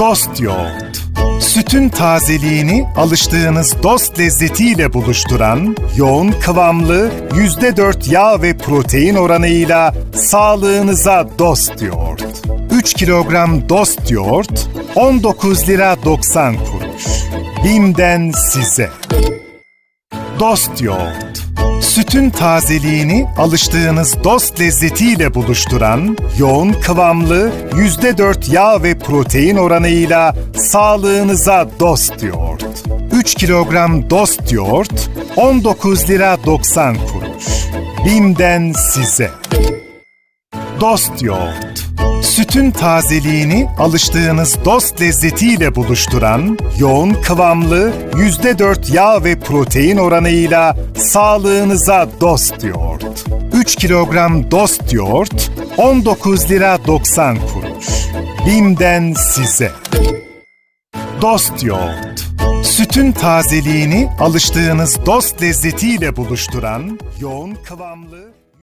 Dost yoğurt. Sütün tazeliğini alıştığınız dost lezzetiyle buluşturan, yoğun kıvamlı, %4 yağ ve protein oranıyla sağlığınıza dost yoğurt. 3 kilogram dost yoğurt, 19 lira 90 kuruş. Bim'den size. Dost yoğurt. Sütün tazeliğini alıştığınız dost lezzetiyle buluşturan, yoğun kıvamlı, %4 yağ ve protein oranıyla sağlığınıza dost yoğurt. 3 kilogram dost yoğurt, 19 lira 90 kuruş. Bim'den size. Dost yoğurt. Sütün tazeliğini alıştığınız dost lezzetiyle buluşturan, yoğun kıvamlı, %4 yağ ve protein oranıyla sağlığınıza dost yoğurt. 3 kilogram dost yoğurt, 19 lira 90 kuruş. Bim'den size. Dost yoğurt. Sütün tazeliğini alıştığınız dost lezzetiyle buluşturan, yoğun kıvamlı,